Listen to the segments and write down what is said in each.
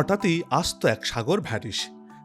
হঠাৎই আস্ত এক সাগর ভ্যারিস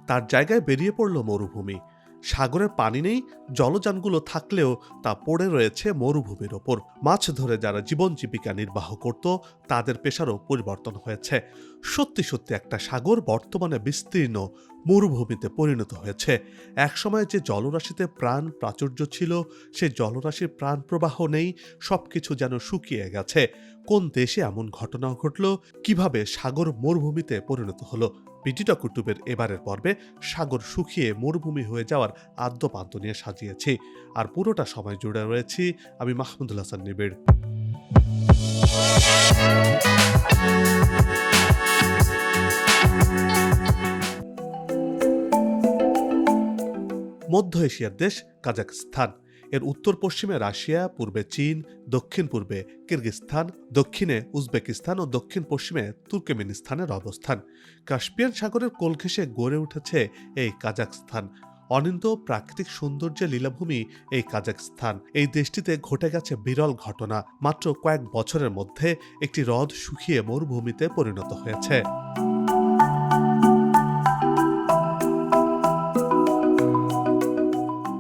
তার জায়গায় বেরিয়ে পড়ল মরুভূমি। সাগরের পানি নেই, জলযানগুলো থাকলেও তা পড়ে রয়েছে মরুভূমির ওপর। মাছ ধরে যারা জীবন জীবিকা নির্বাহ করত, তাদের পেশারও পরিবর্তন হয়েছে। সত্যি সত্যি একটা সাগর বর্তমানে বিস্তীর্ণ, মরুভূমিতে পরিণত হয়েছে। একসময় যে জলরাশিতে প্রাণ প্রাচুর্য ছিল, সে জলরাশির প্রাণ প্রবাহ নেই সব কিছু যেন শুকিয়ে গেছে। কোন দেশে এমন ঘটনা ঘটল? কীভাবে সাগর মরুভূমিতে পরিণত হলো? পিটিটা কুটুবের এবারের পর্বে সাগর শুকিয়ে মরুভূমি হয়ে যাওয়ার আদ্যপাদ্য নিয়ে সাজিয়েছি। আর পুরোটা সময় জুড়ে রয়েছি আমি মাহমুদুল হাসান নিবিড়। মধ্য এশিয়ার দেশ কাজাখস্তান। এর উত্তর পশ্চিমে রাশিয়া, পূর্বে চীন, দক্ষিণ পূর্বে কিরগিস্তান দক্ষিণে উজবেকিস্তান ও দক্ষিণ পশ্চিমে তুর্কমেনিস্তানের অবস্থান। কাস্পিয়ান সাগরের কোল ঘেঁষে গড়ে উঠেছে এই কাজাখস্তান। অনিন্দ প্রাকৃতিক সৌন্দর্যের লীলাভূমি এই কাজাখস্তান। এই দেশটিতে ঘটে গেছে বিরল ঘটনা, মাত্র কয়েক বছরের মধ্যে একটি হ্রদ শুকিয়ে মরুভূমিতে পরিণত হয়েছে।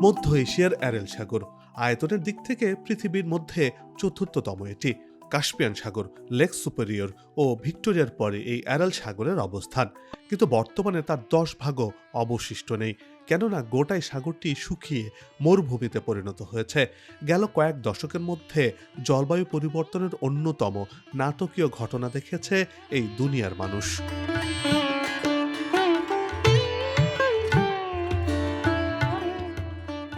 মধ্য এশিয়ার অ্যারেল সাগর। আয়তনের দিক থেকে পৃথিবীর মধ্যে চতুর্থতম এটি, কাস্পিয়ান সাগর, লেক সুপেরিয়র ও ভিক্টোরিয়ার পরে এই অ্যারেল সাগরের অবস্থান। কিন্তু বর্তমানে তার দশ ভাগও অবশিষ্ট নেই, কেননা গোটাই সাগরটি শুকিয়ে মরুভূমিতে পরিণত হয়েছে। গেল কয়েক দশকের মধ্যে জলবায়ু পরিবর্তনের অন্যতম নাটকীয় ঘটনা দেখেছে এই দুনিয়ার মানুষ।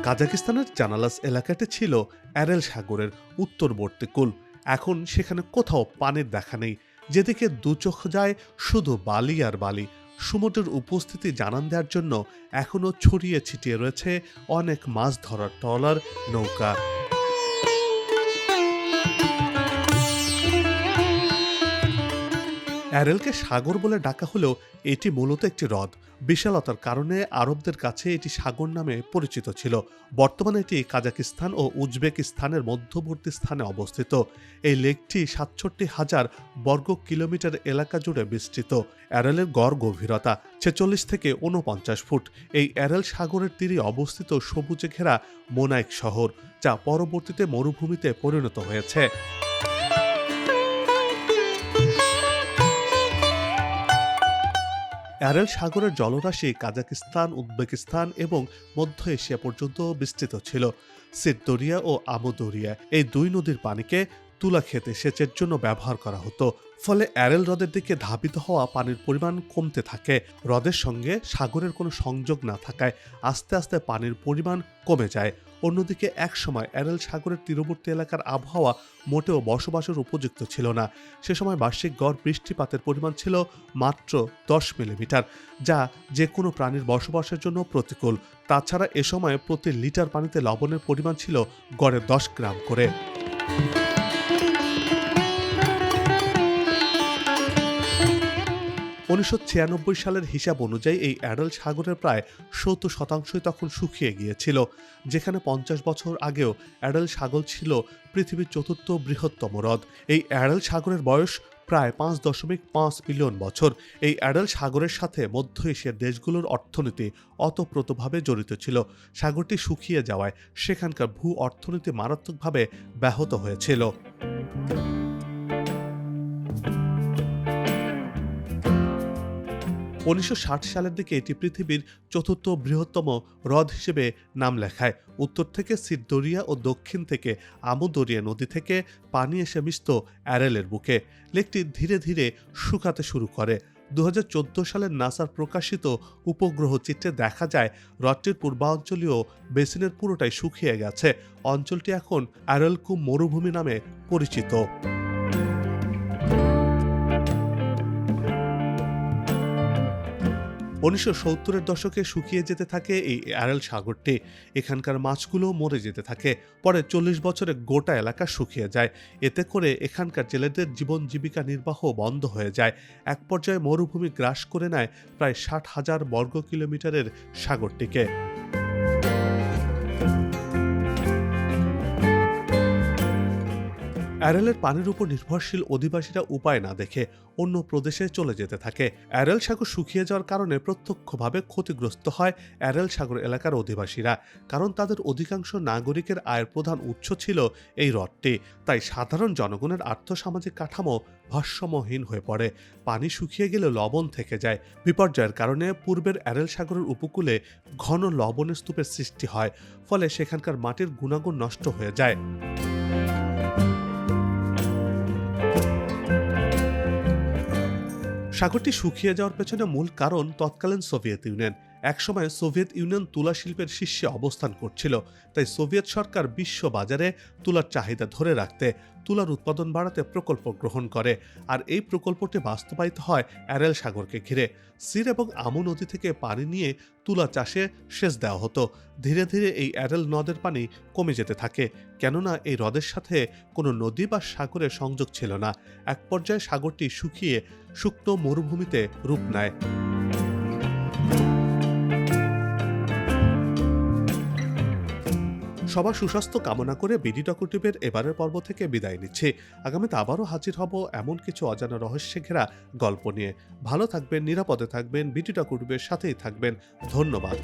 কাজাকিস্তানের জানালাস এলাকাটি ছিল অ্যারেল সাগরের উত্তরবর্তী কুল। এখন সেখানে কোথাও পানির দেখা নেই। যেদিকে দু চোখ যায়, শুধু বালি আর বালি। সুমোটের উপস্থিতি জানান দেওয়ার জন্য এখনও ছড়িয়ে ছিটিয়ে রয়েছে অনেক মাছ ধরার ট্রলার, নৌকা অ্যারেলকে সাগর বলে ডাকা হলেও এটি মূলত একটি হ্রদ। বিশালতার কারণে আরবদের কাছে এটি সাগর নামে পরিচিত ছিল। বর্তমানে এটি কাজাকিস্তান ও উজবেকিস্তানের মধ্যবর্তী স্থানে অবস্থিত। এই লেকটি সাতষট্টি হাজার বর্গ কিলোমিটার এলাকা জুড়ে বিস্তৃত। অ্যারেলের গড় গভীরতা ছেচল্লিশ থেকে ঊনপঞ্চাশ ফুট। এই অ্যারেল সাগরের তীরে অবস্থিত সবুজে ঘেরা মোনাইক শহর, যা পরবর্তীতে মরুভূমিতে পরিণত হয়েছে। অ্যারেল সাগরের জলরাশি কাজাকিস্তান, উজবেকিস্তান এবং মধ্য এশিয়া পর্যন্ত বিস্তৃত ছিল। সিদ্ধরিয়া ও আমোদরিয়া এই দুই নদীর পানিকে তুলা খেতে সেচের জন্য ব্যবহার করা হতো। ফলে অ্যারেল হ্রদের দিকে ধাবিত হওয়া পানির পরিমাণ কমতে থাকে। হ্রদের সঙ্গে সাগরের কোনো সংযোগ না থাকায় আস্তে আস্তে পানির পরিমাণ কমে যায়। অন্যদিকে একসময় অ্যারেল সাগরের তীরবর্তী এলাকার আবহাওয়া মোটেও বসবাসের উপযুক্ত ছিল না। সে সময় বার্ষিক গড় বৃষ্টিপাতের পরিমাণ ছিল মাত্র দশ মিলিমিটার, যা যে কোনো প্রাণীর বসবাসের জন্য প্রতিকূল। তাছাড়া এ সময় প্রতি লিটার পানিতে লবণের পরিমাণ ছিল গড়ে দশ গ্রাম করে। উনিশশো ছিয়ানব্বই সালের হিসাব অনুযায়ী এই অ্যাডাল সাগরের প্রায় সত্তর শতাংশই তখন শুকিয়ে গিয়েছিল, যেখানে পঞ্চাশ বছর আগেও অ্যাডাল সাগর ছিল পৃথিবীর চতুর্থ বৃহত্তম হ্রদ। এই অ্যাডাল সাগরের বয়স প্রায় পাঁচ দশমিক পাঁচ বিলিয়ন বছর। এই অ্যাডাল সাগরের সাথে মধ্য এশিয়ার দেশগুলোর অর্থনীতি অতপ্রতভাবে জড়িত ছিল। সাগরটি শুকিয়ে যাওয়ায় সেখানকার ভূ অর্থনীতি মারাত্মকভাবে ব্যাহত হয়েছিল। উনিশশো ষাট সালের দিকে এটি পৃথিবীর চতুর্থ বৃহত্তম হ্রদ হিসেবে নাম লেখায়। উত্তর থেকে সিদ্ধরিয়া ও দক্ষিণ থেকে আমুদরিয়া নদী থেকে পানি এসে মিশত অ্যারেলের বুকে। লেকটি ধীরে ধীরে শুকাতে শুরু করে। দু হাজার চোদ্দ সালের নাসার প্রকাশিত উপগ্রহ চিত্রে দেখা যায়, হ্রদটির পূর্বাঞ্চলীয় বেসিনের পুরোটাই শুকিয়ে গেছে। অঞ্চলটি এখন অ্যারেলকু মরুভূমি নামে পরিচিত। উনিশশো সত্তরের দশকে শুকিয়ে যেতে থাকে এই অ্যারেল সাগরটি। এখানকার মাছগুলো মরে যেতে থাকে। পরে চল্লিশ বছরে গোটা এলাকা শুকিয়ে যায়। এতে করে এখানকার জেলেদের জীবন জীবিকা নির্বাহ বন্ধ হয়ে যায়। এক পর্যায়ে মরুভূমি গ্রাস করে নেয় প্রায় ষাট হাজার বর্গ কিলোমিটারের সাগরটিকে। অ্যারেলের পানির উপর নির্ভরশীল অধিবাসীরা উপায় না দেখে অন্য প্রদেশে চলে যেতে থাকে। অ্যারেল সাগর শুকিয়ে যাওয়ার কারণে প্রত্যক্ষভাবে ক্ষতিগ্রস্ত হয় অ্যারেল সাগর এলাকার অধিবাসীরা, কারণ তাদের অধিকাংশ নাগরিকের আয়ের প্রধান উৎস ছিল এই হ্রদটি। তাই সাধারণ জনগণের আর্থসামাজিক কাঠামো ভারসাম্যহীন হয়ে পড়ে। পানি শুকিয়ে গেলে লবণ থেকে যায়। বিপর্যয়ের কারণে পূর্বের অ্যারেল সাগরের উপকূলে ঘন লবণের স্তূপের সৃষ্টি হয়, ফলে সেখানকার মাটির গুণাগুণ নষ্ট হয়ে যায়। সাগরটি শুকিয়ে যাওয়ার পেছনে মূল কারণ তৎকালীন সোভিয়েত ইউনিয়ন। একসময় সোভিয়েত ইউনিয়ন তুলা শিল্পের শীর্ষে অবস্থান করছিল, তাই সোভিয়েত সরকার বিশ্ব বাজারে তুলার চাহিদা ধরে রাখতে তুলার উৎপাদন বাড়াতে প্রকল্প গ্রহণ করে, আর এই প্রকল্পটি বাস্তবায়িত হয় অ্যারেল সাগরকে ঘিরে। সির এবং আমু নদী থেকে পানি নিয়ে তুলা চাষে সেচ দেওয়া হতো। ধীরে ধীরে এই অ্যারেল নদের পানি কমে যেতে থাকে, কেননা এই হ্রদের সাথে কোনো নদী বা সাগরের সংযোগ ছিল না। এক পর্যায়ে সাগরটি শুকিয়ে শুকনো মরুভূমিতে রূপ নেয়। সবার সুস্বাস্থ্য কামনা করে বিডি ডকুটিভের এবারের পর্ব থেকে বিদায় নিচ্ছি। আগামীতে আবারও হাজির হব এমন কিছু অজানা রহস্যে ঘেরা গল্প নিয়ে। ভালো থাকবেন, নিরাপদে থাকবেন বিডি ডকুটিভের সাথেই থাকবেন। ধন্যবাদ।